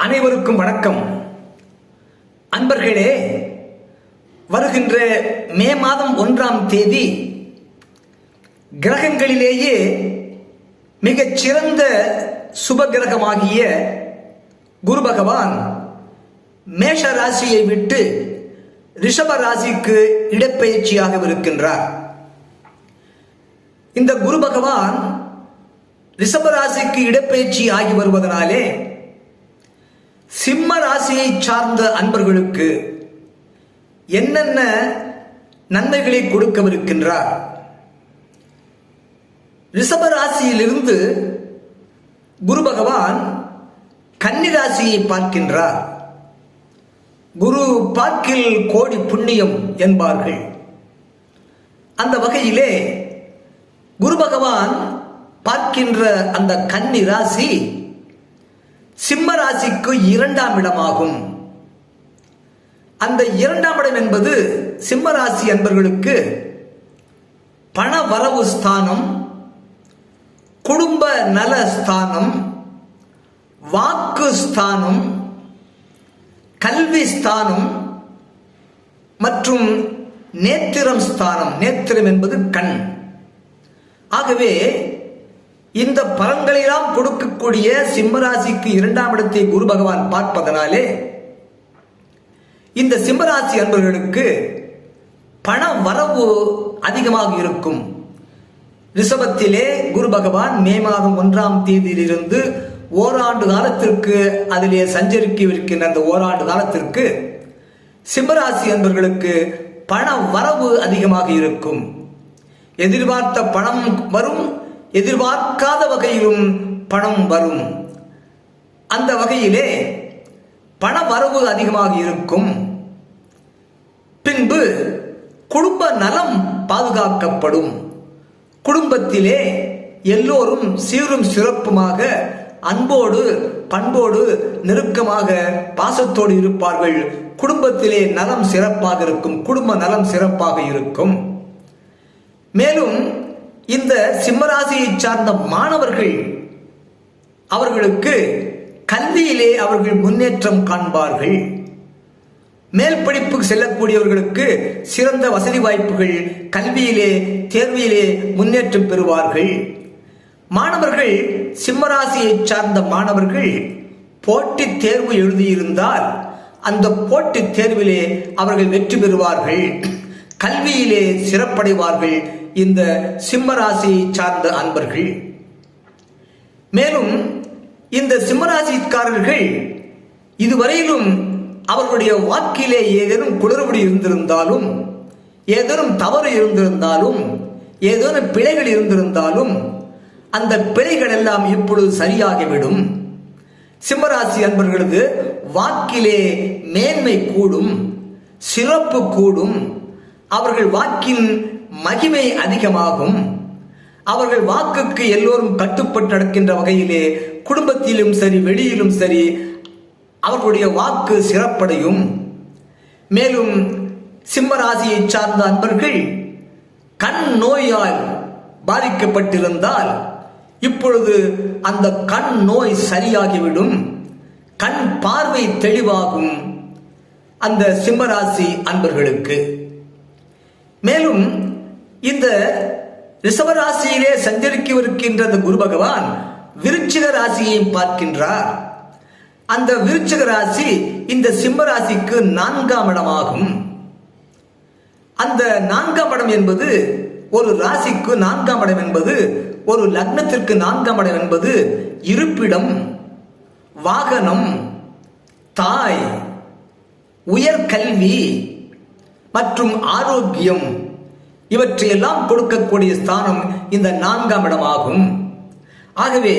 அனைவருக்கும் வணக்கம். அன்பர்களே வருகின்ற மே மாதம் ஒன்றாம் தேதி கிரகங்களிலேயே மிகச் சிறந்த சுப கிரகமாகிய குரு பகவான் மேஷ ராசியை விட்டு ரிஷப ராசிக்கு இடப்பெயர்ச்சியாக இருக்கின்றார் இந்த குரு பகவான் ரிஷப ராசிக்கு இடப்பெயர்ச்சி ஆகி வருவதனாலே சிம்ம ராசியை சார்ந்த அன்பர்களுக்கு என்னென்ன நன்மைகளை கொடுக்கவிருக்கின்றார்? ரிஷப ராசியிலிருந்து குரு பகவான் கன்னிராசியை பார்க்கின்றார். குரு பார்க்கில் கோடி புண்ணியம் என்பார்கள். அந்த வகையிலே குரு பகவான் பார்க்கின்ற அந்த கன்னி ராசி சிம்ம ராசிக்கு இரண்டாம் இடமாகும். அந்த இரண்டாம் இடம் என்பது சிம்ம ராசி என்பர்களுக்கு பண வரவு ஸ்தானம் குடும்ப நல ஸ்தானம் வாக்கு ஸ்தானம் கல்வி ஸ்தானம் மற்றும் நேத்திரம் ஸ்தானம். நேத்திரம் என்பது கண். ஆகவே இந்த பலன்களெல்லாம் கொடுக்கக்கூடிய சிம்மராசிக்கு இரண்டாம் இடத்தை குரு பகவான் பார்ப்பதனாலே இந்த சிம்மராசி அன்பர்களுக்கு பண வரவு அதிகமாக இருக்கும். ரிஷபத்திலே குரு பகவான் மே மாதம் ஒன்றாம் தேதியிலிருந்து ஓராண்டு காலத்திற்கு அதிலே சஞ்சரிக்கவிருக்கின்ற அந்த ஓராண்டு காலத்திற்கு சிம்மராசி அன்பர்களுக்கு பண வரவு அதிகமாக இருக்கும். எதிர்பார்த்த பணம் வரும் எதிர்பார்க்காத வகையிலும் பணம் வரும். அந்த வகையிலே பண வரவு அதிகமாக இருக்கும். பின்பு குடும்ப நலம் பாதுகாக்கப்படும். குடும்பத்திலே எல்லோரும் சீரும் சிறப்புமாக அன்போடு பண்போடு நெருக்கமாக பாசத்தோடு இருப்பார்கள். குடும்பத்திலே நலம் சிறப்பாக இருக்கும். குடும்ப நலம் சிறப்பாக இருக்கும். மேலும் இந்த சிம்மராசியை சார்ந்த மாணவர்கள் அவர்களுக்கு கல்வியிலே அவர்கள் முன்னேற்றம் காண்பார்கள். மேல் படிப்புக்கு செல்லக்கூடியவர்களுக்கு சிறந்த வசதி வாய்ப்புகள் கல்வியிலே தேர்விலே முன்னேற்றம் பெறுவார்கள். மாணவர்கள் சிம்மராசியை சார்ந்த மாணவர்கள் போட்டித் தேர்வு எழுதியிருந்தால் அந்த போட்டித் தேர்விலே அவர்கள் வெற்றி பெறுவார்கள். கல்வியிலே சிறப்படைவார்கள். இந்த சிம்மராசியை சார்ந்த அன்பர்கள். மேலும் இந்த சிம்மராசிக்காரர்கள் இதுவரையிலும் அவர்களுடைய வாக்கிலே ஏதேனும் குளறுபடி இருந்திருந்தாலும் ஏதேனும் தவறு இருந்திருந்தாலும் ஏதேனும் பிழைகள் இருந்திருந்தாலும் அந்த பிழைகள் எல்லாம் இப்பொழுது சரியாகிவிடும். சிம்மராசி அன்பர்களது வாக்கிலே மேன்மை கூடும் சிறப்பு கூடும். அவர்கள் வாக்கின் மகிமை அதிகமாகும். அவர்கள் வாக்குக்கு எல்லோரும் கட்டுப்பட்டு நடக்கின்ற வகையிலே குடும்பத்திலும் சரி வெளியிலும் சரி அவர்களுடைய வாக்கு சிறப்படையும். மேலும் சிம்மராசியை சார்ந்த அன்பர்கள் கண் நோயால் பாதிக்கப்பட்டிருந்தால் இப்பொழுது அந்த கண் நோய் சரியாகிவிடும். கண் பார்வை தெளிவாகும் அந்த சிம்மராசி அன்பர்களுக்கு. மேலும் இந்த ரிஷபராசியிலே சஞ்சரிக்கவிருக்கின்ற அந்த குரு பகவான் விருச்சிக ராசியையும் பார்க்கின்றார். அந்த விருச்சிக ராசி இந்த சிம்ம ராசிக்கு நான்காம் இடமாகும். அந்த நான்காம் இடம் என்பது ஒரு ராசிக்கு நான்காம் இடம் என்பது ஒரு லக்னத்திற்கு நான்காம் இடம் என்பது இருப்பிடம் வாகனம் தாய் உயர்கல்வி மற்றும் ஆரோக்கியம். இவற்றையெல்லாம் கொடுக்கக்கூடிய ஸ்தானம் இந்த நான்காம் இடமாகும். ஆகவே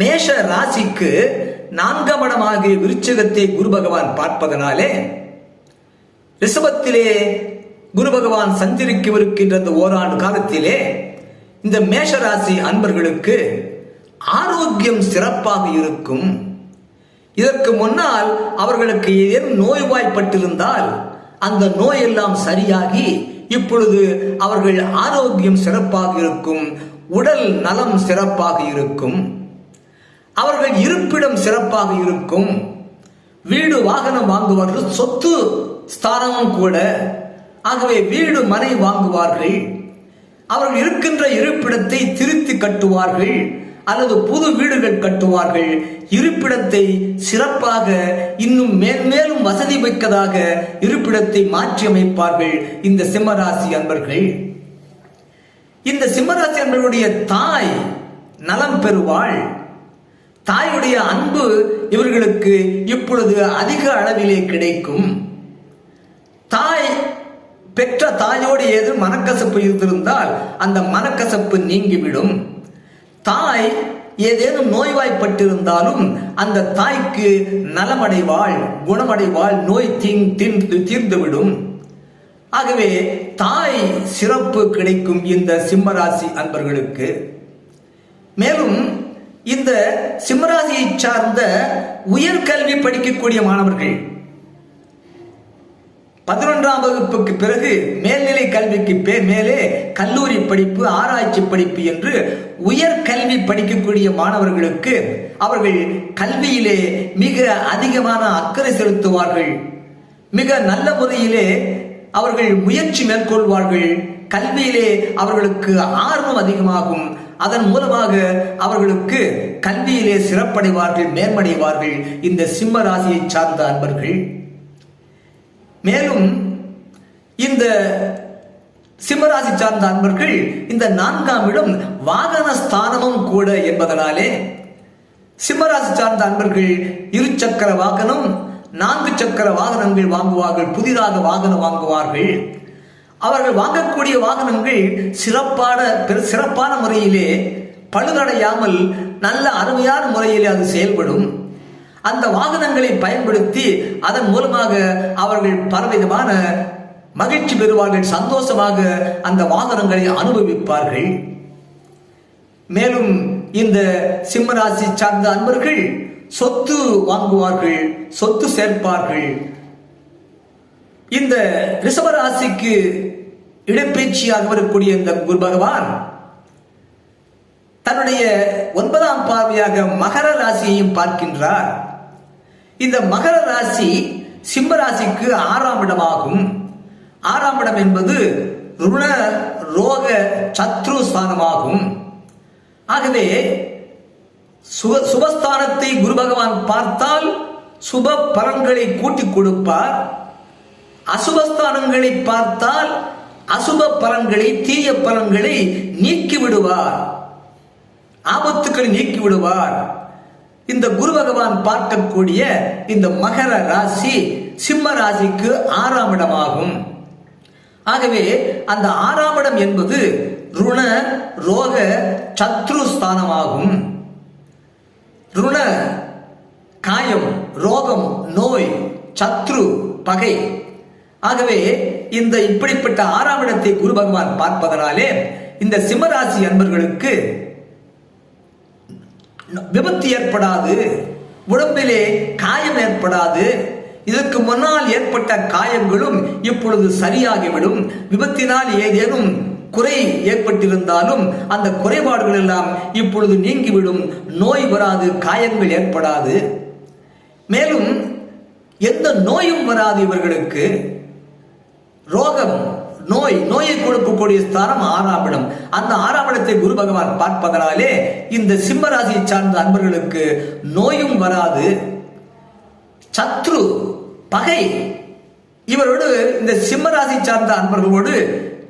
மேஷ ராசிக்கு நான்காம் இடமாகிய விருச்சகத்தை குரு பகவான் பார்ப்பதனாலே ரிஷபத்திலே குரு பகவான் சஞ்சரிக்கவிருக்கின்ற இந்த ஓராண்டு காலத்திலே இந்த மேஷ ராசி அன்பர்களுக்கு ஆரோக்கியம் சிறப்பாக இருக்கும். இதற்கு முன்னால் அவர்களுக்கு ஏதேனும் நோய்வாய்ப்பட்டிருந்தால் அந்த நோய் எல்லாம் சரியாகி இப்பொழுது அவர்கள் ஆரோக்கியம் சிறப்பாக இருக்கும் உடல் நலம் சிறப்பாக இருக்கும் அவர்கள் இருப்பிடம் சிறப்பாக இருக்கும் வீடு வாகனம் வாங்குவார்கள் சொத்து ஸ்தானமும் கூட ஆகவே வீடு மனை வாங்குவார்கள் அவர்கள் இருக்கின்ற இருப்பிடத்தை திருத்தி கட்டுவார்கள் அல்லது புது வீடுகள் கட்டுவார்கள். இருப்பிடத்தை சிறப்பாக இன்னும் மேன்மேலும் வசதி மிக்கதாக இருப்பிடத்தை மாற்றி அமைப்பார்கள் இந்த சிம்மராசி அன்பர்கள். இந்த சிம்மராசி அன்பர்களுடைய தாய் நலம் பெறுவாள். தாயுடைய அன்பு இவர்களுக்கு இப்பொழுது அதிக அளவிலே கிடைக்கும். தாய் பெற்ற தாயோடு ஏதும் மனக்கசப்பு இருந்திருந்தால் அந்த மனக்கசப்பு நீங்கிவிடும். தாய் ஏதேனும் நோய்வாய்ப்பட்டிருந்தாலும் அந்த தாய்க்கு நலமடைவாள் குணமடைவாள் நோய் தீங் தீர்ந்து தீர்ந்துவிடும். ஆகவே தாய் சிறப்பு கிடைக்கும் இந்த சிம்மராசி அன்பர்களுக்கு. மேலும் இந்த சிம்மராசியை சார்ந்த உயர்கல்வி படிக்கக்கூடிய மாணவர்கள் பதினொன்றாம் வகுப்புக்கு பிறகு மேல்நிலை கல்விக்கு மேலே கல்லூரி படிப்பு ஆராய்ச்சி படிப்பு என்று உயர் கல்வி படிக்கக்கூடிய மாணவர்களுக்கு அவர்கள் கல்வியிலே மிக அதிகமான அக்கறை செலுத்துவார்கள். மிக நல்ல முறையிலே அவர்கள் முயற்சி மேற்கொள்வார்கள். கல்வியிலே அவர்களுக்கு ஆர்வம் அதிகமாகும். அதன் மூலமாக அவர்களுக்கு கல்வியிலே சிறப்படைவார்கள் மேன்மடைவார்கள். இந்த சிம்ம ராசியை சார்ந்த அன்பர்கள். மேலும் இந்த சிம்மராசி சார்ந்த அன்பர்கள் இந்த நான்காம் இடம் வாகன ஸ்தானமும் கூட என்பதனாலே சிம்மராசி சார்ந்த அன்பர்கள் இருசக்கர வாகனம் நான்கு சக்கர வாகனங்கள் வாங்குவார்கள் புதிதாக வாகனம் வாங்குவார்கள். அவர்கள் வாங்கக்கூடிய வாகனங்கள் சிறப்பான பெரு- சிறப்பான முறையிலே பழுதடையாமல் நல்ல அருமையான முறையிலே அது செயல்படும். அந்த வாகனங்களை பயன்படுத்தி அதன் மூலமாக அவர்கள் பலவிதமான மகிழ்ச்சி பெறுவார்கள் சந்தோஷமாக அந்த வாகனங்களை அனுபவிப்பார்கள். மேலும் இந்த சிம்மராசி சார்ந்த அன்பர்கள் சொத்து வாங்குவார்கள் சொத்து சேர்ப்பார்கள். இந்த ரிஷபராசிக்கு இடப்பெயர்ச்சியாக வரக்கூடிய இந்த குரு பகவான் தன்னுடைய ஒன்பதாம் பார்வையாக மகர ராசியையும் பார்க்கின்றார். இந்த மகர ராசி சிம்ம ராசிக்கு ஆறாம் இடமாகும். ஆறாம் இடம் என்பது ருண ரோக சத்ரு ஸ்தானமாகும். ஆகவே சுப சுபஸ்தானத்தை குரு பகவான் பார்த்தால் சுப பலன்களை கூட்டிக் கொடுப்பார். அசுபஸ்தானங்களை பார்த்தால் அசுப பலன்களை தீய பலன்களை நீக்கி விடுவார். ஆபத்துக்களை நீக்கி விடுவார். இந்த குரு பகவான் பார்க்கக்கூடிய இந்த மகர ராசி சிம்ம ராசிக்கு ஆறாம் இடமாகும். ஆகவே அந்த ஆறாம் இடம் என்பது ருண ரோக சத்ரு ஸ்தானமாகும். ருண காயம் ரோகம் நோய் சத்ரு பகை. ஆகவே இந்த இப்படிப்பட்ட ஆறாம் இடத்தை குரு பகவான் பார்ப்பதனாலே இந்த சிம்மராசி அன்பர்களுக்கு விபத்து ஏற்படாது உடம்பிலே காயம் ஏற்படாது. இதற்கு முன்னால் ஏற்பட்ட காயங்களும் இப்பொழுது சரியாகிவிடும். விபத்தினால் ஏதேனும் குறை ஏற்பட்டிருந்தாலும் அந்த குறைபாடுகள் எல்லாம் இப்பொழுது நீங்கிவிடும். நோய் வராது காயங்கள் ஏற்படாது. மேலும் எந்த நோயும் வராது இவர்களுக்கு. ரோகம் நோய் நோயை கொடுக்கக்கூடிய ஸ்தானம் ஆறாம் இடம் அந்த ஆறாம் இடத்தை குரு பகவான் பார்ப்பதனாலே இந்த சிம்ம ராசியை சார்ந்த அன்பர்களுக்கு நோயும் வராது. சத்ரு பகை இவரோடு இந்த சிம்ம ராசி சார்ந்த அன்பர்களோடு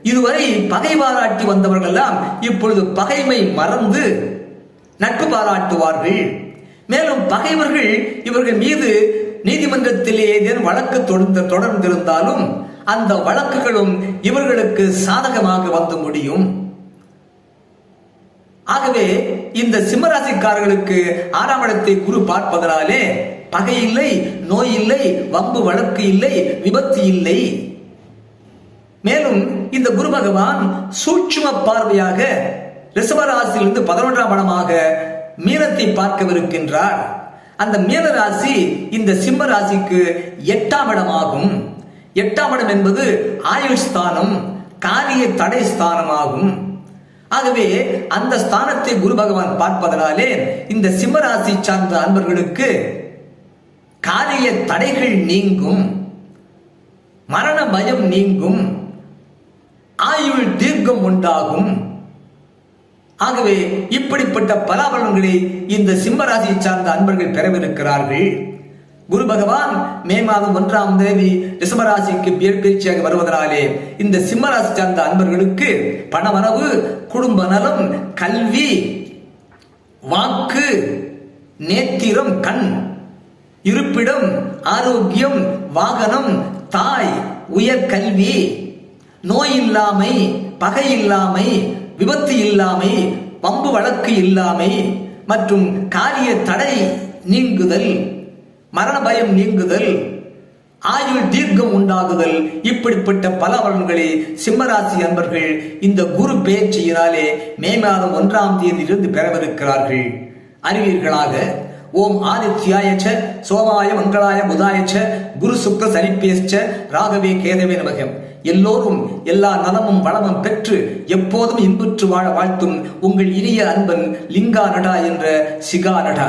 இதுவரை பகை பாராட்டி வந்தவர்கள் எல்லாம் இப்பொழுது பகைமை மறந்து நட்பு பாராட்டுவார்கள். மேலும் பகைவர்கள் இவர்கள் மீது நீதிமன்றத்தில் ஏதேனும் வழக்கு தொடர்ந்து தொடர்ந்திருந்தாலும் அந்த வழக்குகளும் இவர்களுக்கு சாதகமாக வந்து முடியும். ஆகவே இந்த சிம்மராசிக்காரர்களுக்கு ஆறாம் இடத்தை குரு பார்ப்பதனாலே பகை இல்லை நோய் இல்லை வம்பு வழக்கு இல்லை விபத்து இல்லை. மேலும் இந்த குரு பகவான் சூட்சும பார்வையாக ரிஷபராசியிலிருந்து பதினொன்றாம் படமாக மீனத்தை பார்க்கவிருக்கின்றார். அந்த மீன ராசி இந்த சிம்ம ராசிக்கு எட்டாம் இடமாகும். எட்டாம் இடம் என்பது ஆயுள் ஸ்தானம் காரிய தடை ஸ்தானமாகும் ஆகவே அந்த ஸ்தானத்தை குரு பகவான் பார்ப்பதனாலே இந்த சிம்மராசி சார்ந்த அன்பர்களுக்கு காரிய தடைகள் நீங்கும் மரண பயம் நீங்கும் ஆயுள் தீர்க்கம் உண்டாகும். ஆகவே இப்படிப்பட்ட பலாபலன்களை இந்த சிம்மராசியை சார்ந்த அன்பர்கள் பெறவிருக்கிறார்கள். குரு பகவான் மே மாதம் ஒன்றாம் தேதி ரிஷபராசிக்கு பேர்பேச்சியாக வருவதனாலே இந்த சிம்மராசி சார்ந்த அன்பர்களுக்கு பணவரவு குடும்ப நலம் கல்வி வாக்கு நேத்திரம் கண் இருப்பிடம் ஆரோக்கியம் வாகனம் தாய் உயர்கல்வி நோய் இல்லாமை பகை இல்லாமை விபத்து இல்லாமை பம்பு வழக்கு இல்லாமை மற்றும் காரிய தடை நீங்குதல் மரண பயம் நீங்குதல் ஆயுள் தீர்க்கம் உண்டாகுதல். இப்படிப்பட்ட பல பலன்களை சிம்மராசி அன்பர்கள் இந்த குரு பேச்சியினாலே மே மாதம் ஒன்றாம் தேதியிலிருந்து பெறவிருக்கிறார்கள். அறிவீர்களாக ஓம் ஆதித்யாயச்ச சோமாய மங்களாய புதாயச்ச குரு சுக்ர சனிப்பேச்ச ராகவே கேதவே நமகம் எல்லோரும் எல்லா நலமும் வளமும் பெற்று எப்போதும் இன்புற்று வாழ வாழ்த்தும் உங்கள் இனிய அன்பன் லிங்கா நடா என்ற சிகா நடா